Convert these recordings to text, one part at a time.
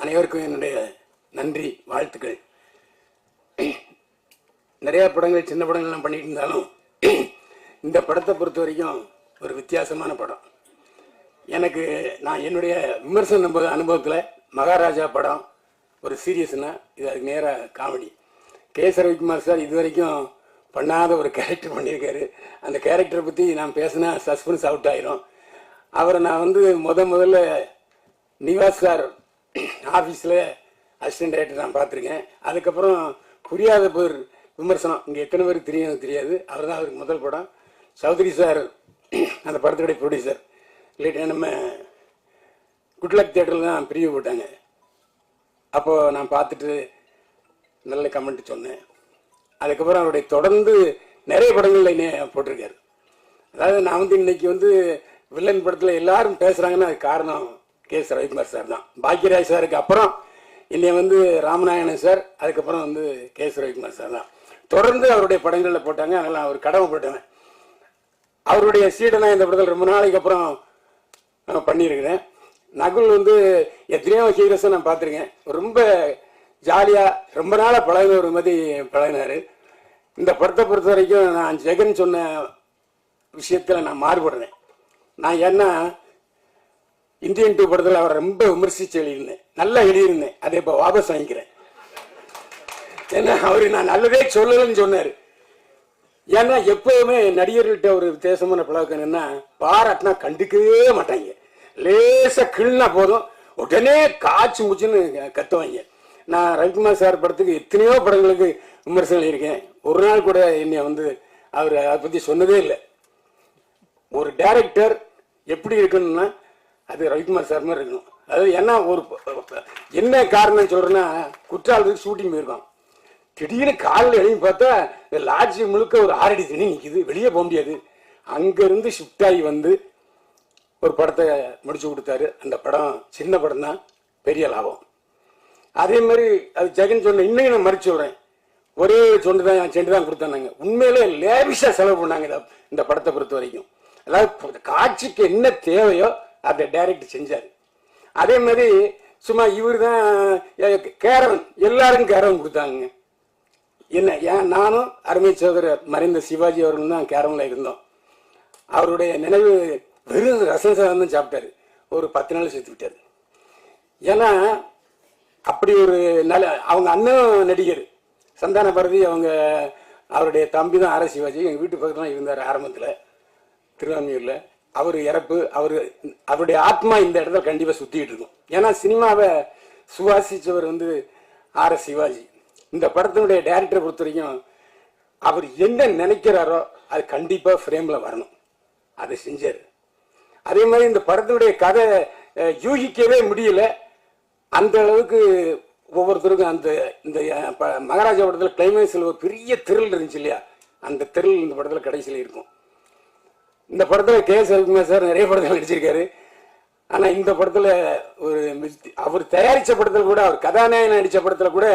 அனைவருக்கும் என்னுடைய நன்றி வாழ்த்துக்கள். நிறைய படங்கள் சின்ன படங்கள்லாம் பண்ணிட்டு இருந்தாலும் இந்த படத்தை பொறுத்த வரைக்கும் ஒரு வித்தியாசமான படம். எனக்கு நான் என்னுடைய விமர்சன அனுபவ- அனுபவத்தில் மகாராஜா படம் ஒரு சீரியஸ்னா இது அதுக்கு நேராக comedy. K. S Ravikumar sir இது வரைக்கும் பண்ணாத ஒரு கேரக்டர் பண்ணியிருக்காரு. அந்த கேரக்டரை பற்றி நான் பேசினா சஸ்பென்ஸ் அவுட் ஆயிரும். அவரை நான் வந்து முத முதல்ல நிவாஸ் சார் ஆஃபீஸில் அசிஸ்டன்ட் டைரக்டர் நான் பார்த்துருக்கேன். அதுக்கப்புறம் புரியாத பேர் விமர்சனம். இங்கே எத்தனை பேருக்கு தெரியும் எனக்கு தெரியாது. அவர் தான் அவருக்கு முதல் படம். சௌத்ரி சார் அந்த படத்துடைய ப்ரொடியூசர் இல்லைட்டா நம்ம குட்லக் தேட்டரில் தான் பிரிவு போட்டாங்க. அப்போது நான் பார்த்துட்டு நல்ல கமெண்ட் சொன்னேன். அதுக்கப்புறம் அவருடைய தொடர்ந்து நிறைய படங்கள்ல என்ன போட்டிருக்காரு. அதாவது நான் வந்து இன்னைக்கு வந்து வில்லன் படத்தில் எல்லாரும் பேசுகிறாங்கன்னா அது காரணம் கே. எஸ் ரவிக்குமார் சார் தான். பாக்யராஜ் சாருக்கு அப்புறம் என்னை வந்து ராமநாயணன் சார் அதுக்கப்புறம் வந்து கே. எஸ் ரவிக்குமார் சார் தான். தொடர்ந்து அவருடைய படங்களில் போட்டாங்க அதனால் அவர் கடமைப்பட்டவன் அவருடைய சீடனை இந்த படத்தில் ரொம்ப நாளைக்கு அப்புறம் நான் பண்ணியிருக்கிறேன். நகுல் வந்து எத்தனையோ ஹீரோஸை நான் பார்த்துருக்கேன். ரொம்ப ஜாலியாக ரொம்ப நாளாக பழகின ஒரு மாதிரி பழகினார். இந்த படத்தை பொறுத்த வரைக்கும் நான் ஜெகன் சொன்ன விஷயத்தில் நான் மாறுபடுறேன். நான் ஏன்னா இந்தியன் டூ படத்தில் அவரை ரொம்ப விமர்சித்து எழுதியிருந்தேன். நல்லா எழுதியிருந்தேன். அதை இப்போ வாபஸ் வாங்கிக்கிறேன். ஏன்னா அவரு நான் நல்லதே சொல்லலைன்னு சொன்னார். ஏன்னா எப்போவுமே நடிகர்கள்ட்ட ஒரு வித்தியாசமான பழக்கம் என்னன்னா பாராட்டினா கண்டுக்கவே மாட்டாங்க. லேசாக கிள்னா போதும். உடனே காய்ச்சி முச்சுன்னு கத்துவாங்க. நான் ரவிக்குமார் சார் படத்துக்கு எத்தனையோ படங்களுக்கு விமர்சனம் இருக்கேன் ஒரு நாள் கூட என்னை வந்து அவர் அதை பற்றி சொன்னதே இல்லை. ஒரு டைரக்டர் எப்படி இருக்கணும்னா அது ரவிக்குமார் சார் மாதிரி இருக்கணும். அதாவது என்ன ஒரு என்ன காரணம் சொல்றேன்னா குற்றாலத்துக்கு ஷூட்டிங் போயிருக்கோம் திடீர்னு காலில் எழுதி பார்த்தா இந்த லாட்ஜி முழுக்க ஒரு ஆறடி தண்ணி நிற்கிது வெளியே போக முடியாது. அங்கேருந்து ஷிஃப்ட் ஆகி வந்து ஒரு படத்தை முடிச்சு கொடுத்தாரு. அந்த படம் சின்ன படம் தான் பெரிய லாபம். அதே மாதிரி அது ஜெகன் சொன்ன இன்னைக்கு நான் மறுச்சு விடுறேன். ஒரே சொண்டு தான் செண்டு தான் கொடுத்தாங்க உண்மையிலே லேவிஷா செலவு பண்ணாங்க இந்த- இந்த படத்தை பொறுத்த வரைக்கும். அதாவது காட்சிக்கு என்ன தேவையோ அதை டைரக்ட் செஞ்சார். அதே மாதிரி சும்மா இவர் தான் கேரவன். எல்லாருக்கும் கேரவன் கொடுத்தாங்க. என்ன ஏன் நானும் அருமை சோதரர் மறைந்த சிவாஜி அவர்களும் தான் கேரவனில் இருந்தோம். அவருடைய நினைவு வெறும் ரசம் சாதம் தான் சாப்பிட்டாரு. ஒரு பத்து நாள் சேர்த்து விட்டார். ஏன்னா அப்படி ஒரு நல்ல அவங்க அண்ணன் நடிகர் சந்தான பாரதி அவங்க அவருடைய தம்பி தான் ஆர சிவாஜி. எங்கள் வீட்டு பக்கத்துலாம் இருந்தார் ஆரம்பத்தில் திருவான்மையூரில். அவர் இறப்பு அவர் அவருடைய ஆத்மா இந்த இடத்துல கண்டிப்பாக சுற்றிட்டு இருக்கும். ஏன்னா சினிமாவை சுவாசித்தவர் வந்து ஆர் எஸ் சிவாஜி. இந்த படத்தினுடைய டேரக்டரை பொறுத்த வரைக்கும் அவர் என்ன நினைக்கிறாரோ அது கண்டிப்பாக ஃப்ரேமில் வரணும். அதை செஞ்சார். அதே மாதிரி இந்த படத்தினுடைய கதை யூகிக்கவே முடியல. அந்த அளவுக்கு ஒவ்வொருத்தருக்கும் அந்த இந்த மகாராஜா படத்தில் கிளைமேக்ஸில் ஒரு பெரிய திரில் இருந்துச்சு இல்லையா? அந்த திரில் இந்த படத்தில் கடைசியில் இருக்கும். இந்த படத்தில் கே. எஸ் சார் நிறைய படத்தில் நடிச்சிருக்காரு. ஆனால் இந்த படத்தில் ஒரு அவர் தயாரித்த படத்தில் கூட அவர் கதாநாயகன் நடித்த படத்தில் கூட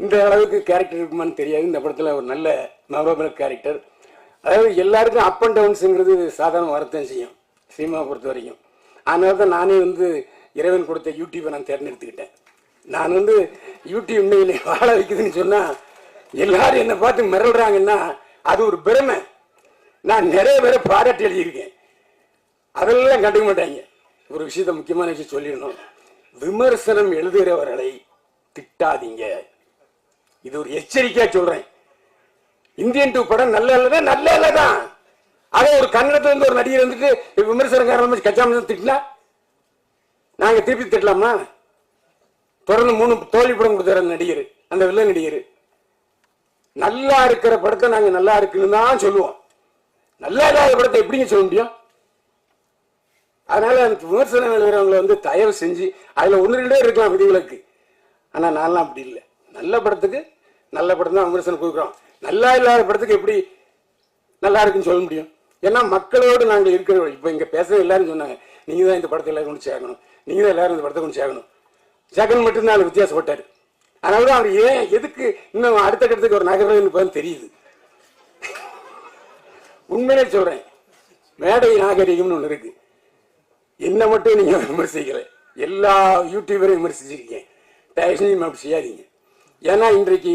இந்த அளவுக்கு கேரக்டர் இருக்குமான்னு தெரியாது. இந்த படத்தில் ஒரு நல்ல மெமரபிள் கேரக்டர் அதாவது எல்லாருக்கும் அப் அண்ட் டவுன்ஸுங்கிறது சாதாரண வரத்தான் செய்யும் சினிமாவை பொறுத்த வரைக்கும். அதனால தான் நானே வந்து இறைவன் கொடுத்த யூடியூப்பை நான் தேர்ந்தெடுத்துக்கிட்டேன். நான் வந்து யூடியூப் இன்னைக்கு வாழ வைக்குதுன்னு சொன்னால் எல்லாரும் என்னை பார்த்து மிரள்றாங்கன்னா அது ஒரு பெருமை. நான் நிறைய பேரை பாராட்டி எழுதியிருக்கேன். அதெல்லாம் கண்டுக்க மாட்டாங்க. ஒரு விஷயத்த முக்கியமான விஷயம் சொல்லிடணும். விமர்சனம் எழுதுகிறவர்களை திட்டாதீங்க. இது ஒரு எச்சரிக்கையா சொல்றேன். இந்தியன் டூ படம் நல்ல இல்லைன்னா நல்ல இல்லதான் அதே ஒரு கன்னடத்துல இருந்து ஒரு நடிகர் வந்துட்டு விமர்சனக்காரன் கச்சாம திட்டினா? நாங்க திருப்பி திட்டலாமா? தொடர்ந்து மூணு தோல்வி படம் கொடுத்தாரு நடிகர். அந்த வில்ல நடிகர். நல்லா இருக்கிற படத்தை நாங்க நல்லா இருக்குன்னு தான் சொல்லுவோம். நல்லா இல்லாத படத்தை எப்படிங்க சொல்ல முடியும்? அதனால அந்த விமர்சனம் எழுதுறவங்களை வந்து தயவு செஞ்சு அதில் ஒன்று ரெண்டே இருக்கலாம் விதிவிலக்கு. ஆனால் நான்லாம் அப்படி இல்லை. நல்ல படத்துக்கு நல்ல படம் தான் விமர்சனம் கொடுக்குறோம். நல்லா இல்லாத படத்துக்கு எப்படி நல்லா இருக்குன்னு சொல்ல முடியும்? ஏன்னா மக்களோடு நாங்கள் இருக்கிற இப்போ இங்கே பேசுற எல்லாரும் சொன்னாங்க நீங்கள் தான் இந்த படத்தை எல்லாரும் கொண்டு சேர்க்கணும். நீங்கள் தான் எல்லாரும் இந்த படத்தை கொண்டு சேர்க்கணும். ஜெகன் மட்டும்தான் அதுல வித்தியாசப்பட்டாரு. அதனால தான் அவர் ஏன் எதுக்கு இன்னும் அடுத்த கட்டத்துக்கு ஒரு நகரம் இப்பதான் தெரியுது. உண்மையிலே சொல்றேன். மேடை நாகரிகம்னு ஒண்ணு இருக்கு. என்ன மட்டும் நீங்க விமர்சிக்கல. எல்லா யூடியூபரையும் விமர்சிச்சிருக்கேன் தயவு அப்படி செய்யாதீங்க. ஏன்னா இன்றைக்கு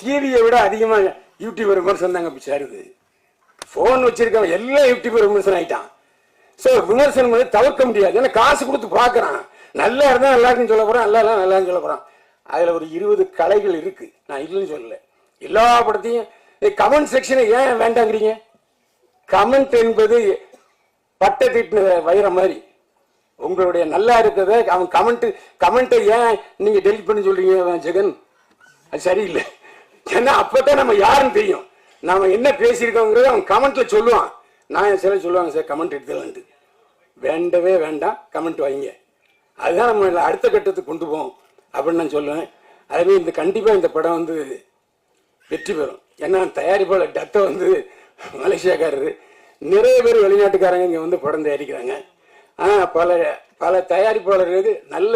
டிவியை விட அதிகமாக யூடியூபர் விமர்சனம் தாங்க அப்படி சேருது. ஃபோன் வச்சிருக்கவன் எல்லா யூடியூபர் விமர்சனம் ஆயிட்டான். ஸோ விமர்சனம் வந்து தவிர்க்க முடியாது. ஏன்னா காசு கொடுத்து பார்க்குறான். நல்லா இருந்தால் நல்லா இருக்குன்னு சொல்ல போகிறான் நல்லா இருந்தால் நல்லா இருக்குன்னு சொல்ல போகிறான் அதில் ஒரு இருபது கலைகள் இருக்குது நான் இல்லைன்னு சொல்லலை. எல்லா படத்தையும் கமெண்ட் செக்ஷனை ஏன் வேண்டாங்கிறீங்க? கமெண்ட் என்பது பட்டை தீட்டு வைரம் மாதிரி. உங்களுடைய நல்லா இருக்கிறத அவன் கமெண்ட் கமெண்ட்டை ஏன் நீங்க டெலிட் பண்ணி சொல்றீங்க ஜெகன்? அது சரியில்லை. ஏன்னா அப்பதான் நம்ம யாருன்னு தெரியும். நாம என்ன பேசியிருக்கோங்கிறத அவன் கமெண்ட்ல சொல்லுவான். நான் சில சொல்லுவாங்க சார் கமெண்ட் எடுத்துலான்ட்டு வேண்டவே வேண்டாம் கமெண்ட் வாங்க அதுதான் நம்ம அடுத்த கட்டத்துக்கு கொண்டு போவோம் அப்படின்னு நான் சொல்லுவேன். அதுவே இந்த கண்டிப்பாக இந்த படம் வந்து வெற்றி பெறும். ஏன்னா தயாரிப்பாளர் டத்தை வந்து மலேசியாக்காரரு. நிறைய பேர் வெளிநாட்டுக்காரங்க இங்கே வந்து படம் தயாரிக்கிறாங்க. ஆனால் பல பல தயாரிப்பாளர்களுக்கு நல்ல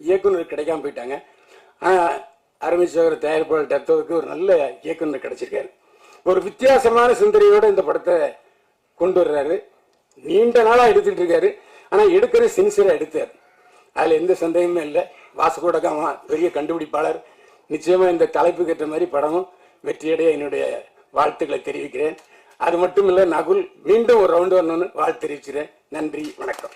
இயக்குனர் கிடைக்காம போயிட்டாங்க. ஆனால் தயாரிப்பாளர் டத்தோவுக்கு ஒரு நல்ல இயக்குனர் கிடைச்சிருக்காரு. ஒரு வித்தியாசமான சிந்தனையோடு இந்த படத்தை கொண்டு வர்றாரு. நீண்ட நாளாக எடுத்துட்டு இருக்காரு. ஆனால் எடுக்கிறது சின்சியராக எடுத்தார். அதில் எந்த சந்தேகமும் இல்லை. வாசகோடகாமா பெரிய கண்டுபிடிப்பாளர். நிச்சயமாக இந்த தலைப்புக்கு ஏற்ற மாதிரி படமும் வெற்றியடைய என்னுடைய வாழ்த்துக்களை தெரிவிக்கிறேன். அது மட்டும் இல்ல நகுல் மீண்டும் ஒரு ரவுண்டு வரணும்னு வாழ்த்து தெரிவிச்சுறேன் நன்றி வணக்கம்.